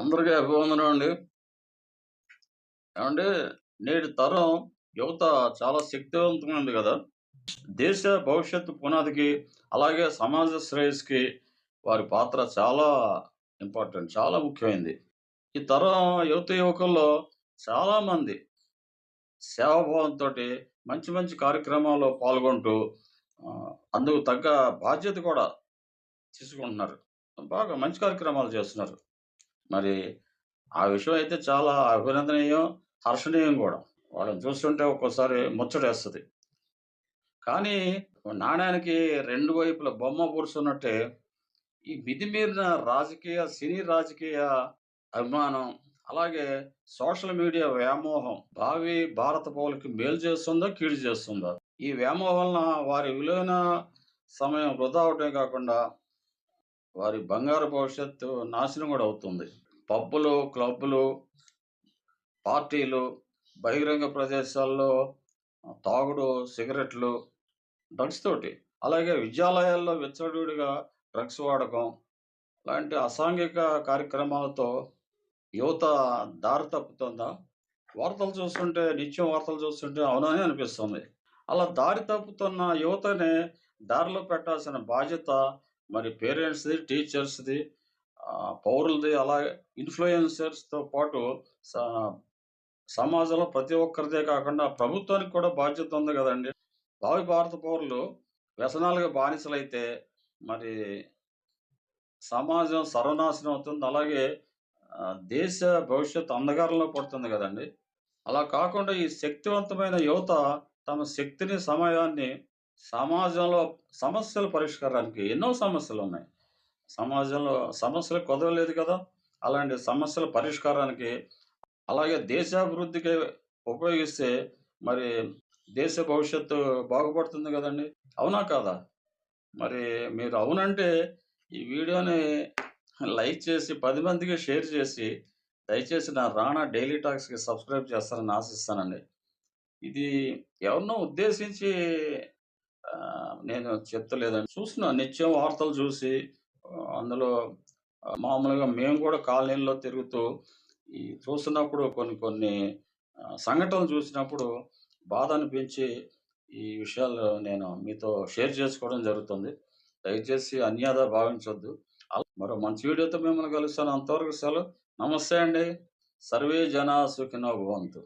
అందరికీ అభివందనం అండి. ఏవండీ నేటి తరం యువత చాలా శక్తివంతమైంది కదా దేశ భవిష్యత్తు పునాదికి, అలాగే సమాజ శ్రేయస్కి వారి పాత్ర చాలా ఇంపార్టెంట్. చాలా ముఖ్యమైనది. ఈ తరం యువత యువకుల్లో చాలామంది సేవాభావంతోటి మంచి మంచి కార్యక్రమాల్లో పాల్గొంటూ అందుకు తగ్గ బాధ్యత కూడా తీసుకుంటున్నారు. బాగా మంచి కార్యక్రమాలు చేస్తున్నారు. మరి ఆ విషయం అయితే చాలా అభినందనీయం, హర్షణీయం కూడా వాళ్ళని చూస్తుంటే ఒక్కోసారి ముచ్చటేస్తుంది కానీ నాణ్యానికి రెండు వైపుల బొమ్మ కూర్చున్నట్టే ఈ మితిమీరిన రాజకీయ, సినీ రాజకీయ అభిమానం, అలాగే సోషల్ మీడియా వ్యామోహం భావి భారత పౌలకి మేలు చేస్తుందా? కీడు చేస్తుందా? ఈ వ్యామోహం వలన వారి విలువైన సమయం వృధా అవటమే కాకుండా వారి బంగారు భవిష్యత్తు నాశనం కూడా అవుతుంది. పబ్బులు, క్లబ్బులు, పార్టీలు, బహిరంగ ప్రదేశాల్లో తాగుడు, సిగరెట్లు, డ్రగ్స్ తోటి. అలాగే విద్యాలయాల్లో విచ్చలవిడిగా డ్రగ్స్ వాడకం, లాంటి అసాంఘిక కార్యక్రమాలతో యువత దారి తప్పుతుందా? వార్తలు చూస్తుంటే నిత్యం వార్తలు చూస్తుంటే అవుననే అనిపిస్తుంది. అలా దారి తప్పుతున్న యువతని దారిలో పెట్టాల్సిన బాధ్యత మరి పేరెంట్స్‌ది, టీచర్స్‌ది, పౌరులది అలాగే ఇన్‌ఫ్లుయెన్సర్స్‌తో పాటు స సమాజంలో ప్రతి ఒక్కరిదే కాకుండా ప్రభుత్వానికి కూడా బాధ్యత ఉంది కదండి భావి భారత పౌరులు వ్యసనాలుగా బానిసలైతే మరి సమాజం సర్వనాశనం అవుతుంది. అలాగే దేశ భవిష్యత్ అంధకారంలో పడుతుంది కదండి అలా కాకుండా ఈ శక్తివంతమైన యువత తమ శక్తిని, సమయాన్ని సమాజంలో సమస్యల పరిష్కారానికి ఎన్నో సమస్యలు ఉన్నాయి సమాజంలో సమస్యలు కుదరలేదు కదా! అలాంటి సమస్యల పరిష్కారానికి, అలాగే దేశాభివృద్ధికి ఉపయోగిస్తే మరి దేశ భవిష్యత్తు బాగుపడుతుంది కదండి అవునా కాదా? మరి మీరు అవునంటే ఈ వీడియోని లైక్ చేసి పది మందికి షేర్ చేసి దయచేసి నా రాణా డైలీ టాక్స్‌కి సబ్స్క్రైబ్ చేస్తారని ఆశిస్తానండి. ఇది ఎవరినో ఉద్దేశించి నేను చెప్తలేదండి. చూసిన నిత్యం వార్తలు చూసి అందులో మామూలుగా మేము కూడా కాలనీల్లో తిరుగుతూ ఈ చూస్తున్నప్పుడు కొన్ని కొన్ని సంఘటనలు చూసినప్పుడు బాధ అనిపించి ఈ విషయాలు నేను మీతో షేర్ చేసుకోవడం జరుగుతుంది. దయచేసి అన్యాద భావించొద్దు. మరో మంచి వీడియోతో మిమ్మల్ని కలుస్తాను. అంతవరకు సెలవు. నమస్తే అండి. సర్వే జనా సుఖినో భవంతు.